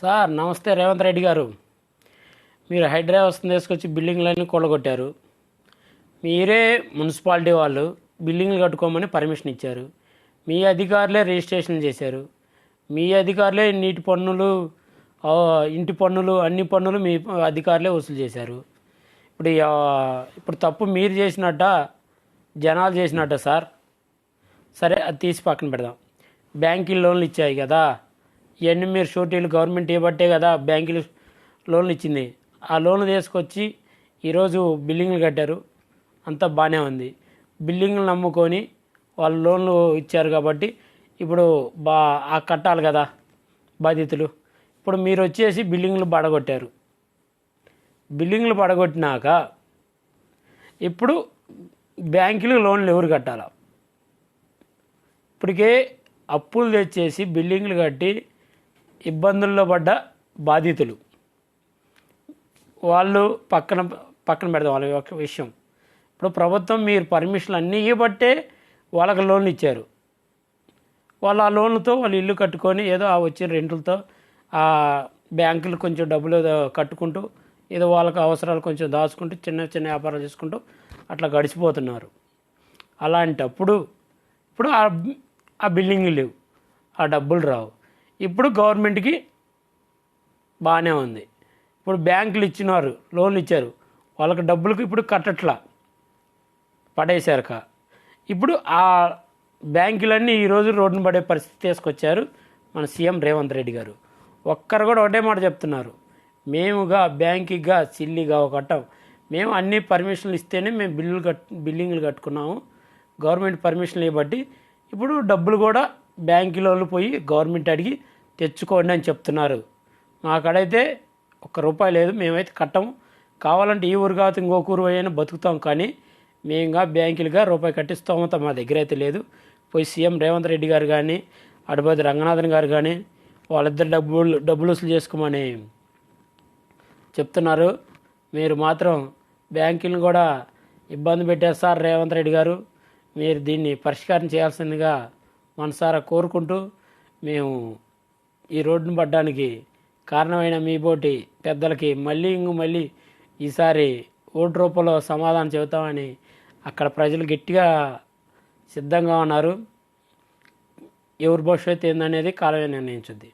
Sir నమస్తే రేవంత్ రెడ్డి గారు. మీరు హైడ్రా వస్తుంది తీసుకొచ్చి బిల్డింగ్లన్నీ కూలగొట్టారు. మీరే మున్సిపాలిటీ వాళ్ళు బిల్డింగ్లు కట్టుకోమని పర్మిషన్ ఇచ్చారు. మీ అధికారులే రిజిస్ట్రేషన్ చేశారు. మీ అధికారులే నీటి పన్నులు ఇంటి పన్నులు అన్ని పన్నులు మీ అధికారులే వసూలు చేశారు. ఇప్పుడు ఇప్పుడు తప్పు మీరు చేసినట్ట జనాలు చేసినట్ట సార్? సరే అది తీసి పక్కన పెడదాం. బ్యాంకింగ్ లోన్లు ఇచ్చాయి కదా. ఇవన్నీ మీరు షూటీలు గవర్నమెంట్ ఇవ్వబట్టే కదా బ్యాంకులు లోన్లు ఇచ్చింది. ఆ లోన్లు తీసుకొచ్చి ఈరోజు బిల్డింగ్లు కట్టారు. అంతా బాగానే ఉంది. బిల్డింగ్లు నమ్ముకొని వాళ్ళు లోన్లు ఇచ్చారు కాబట్టి ఇప్పుడు బా ఆ కట్టాలి కదా బాధితులు ఇప్పుడు మీరు వచ్చేసి బిల్డింగ్లు పడగొట్టారు. బిల్డింగ్లు పడగొట్టినాక ఇప్పుడు బ్యాంకులు లోన్లు ఎవరు కట్టాలా? ఇప్పటికే అప్పులు తెచ్చేసి బిల్డింగ్లు కట్టి ఇబ్బందుల్లో పడ్డ బాధితులు. వాళ్ళు పక్కన పక్కన పెడదాం వాళ్ళ యొక్క విషయం. ఇప్పుడు ప్రభుత్వం మీరు పర్మిషన్లు అన్నీ బట్టే వాళ్ళకి లోన్లు ఇచ్చారు. వాళ్ళు ఆ లోన్లతో వాళ్ళు ఇల్లు కట్టుకొని ఏదో ఆ వచ్చిన రెంట్లతో ఆ బ్యాంకులు కొంచెం డబ్బులు ఏదో కట్టుకుంటూ ఏదో వాళ్ళకి అవసరాలు కొంచెం దాచుకుంటూ చిన్న చిన్న వ్యాపారాలు చేసుకుంటూ అట్లా గడిచిపోతున్నారు. అలాంటప్పుడు ఇప్పుడు ఆ ఆ లేవు. ఆ డబ్బులు రావు. ఇప్పుడు గవర్నమెంట్కి బాగానే ఉంది. ఇప్పుడు బ్యాంకులు ఇచ్చినారు లోన్లు ఇచ్చారు. వాళ్ళకి డబ్బులకు ఇప్పుడు కట్టట్లా. పడేశారక. ఇప్పుడు ఆ బ్యాంకులన్నీ ఈరోజు రోడ్డును పడే పరిస్థితి తీసుకొచ్చారు మన సీఎం రేవంత్ రెడ్డి గారు. ఒక్కరు కూడా ఒకటే మాట చెప్తున్నారు. మేముగా బ్యాంకుగా సిల్లిగా కట్టాం మేము అన్ని పర్మిషన్లు ఇస్తేనే మేము బిల్లులు కట్ బిల్డింగ్లు కట్టుకున్నాము. గవర్నమెంట్ పర్మిషన్లు ఇవ్వబట్టి ఇప్పుడు డబ్బులు కూడా బ్యాంకులోళ్ళు పోయి గవర్నమెంట్ అడిగి తెచ్చుకోండి అని చెప్తున్నారు. మాకాడైతే ఒక్క రూపాయి లేదు మేమైతే కట్టము కావాలంటే ఈ ఊరు కాదు ఇంకొక ఊరు అయినా బతుకుతాం కానీ మేముగా బ్యాంకులుగా రూపాయి కట్టిస్తామంత మా దగ్గర అయితే లేదు. పోయి సీఎం రేవంత్ రెడ్డి గారు కానీ అడుపతి రంగనాథన్ గారు కానీ వాళ్ళిద్దరు డబ్బులు డబ్బులు వసూలు చేసుకోమని చెప్తున్నారు. మీరు మాత్రం బ్యాంకులను కూడా ఇబ్బంది పెట్టేస్తారు రేవంత్ రెడ్డి గారు. మీరు దీన్ని పరిష్కారం చేయాల్సిందిగా మనసారా కోరుకుంటూ మేము ఈ రోడ్డును పడ్డానికి కారణమైన మీ బోటి పెద్దలకి మళ్ళీ ఇంక మళ్ళీ ఈసారి ఓటు రూపంలో సమాధానం చెబుతామని అక్కడ ప్రజలు గట్టిగా సిద్ధంగా ఉన్నారు. ఎవరి భవిష్యత్తు ఏందనేది కాలమే నిర్ణయించుద్ది.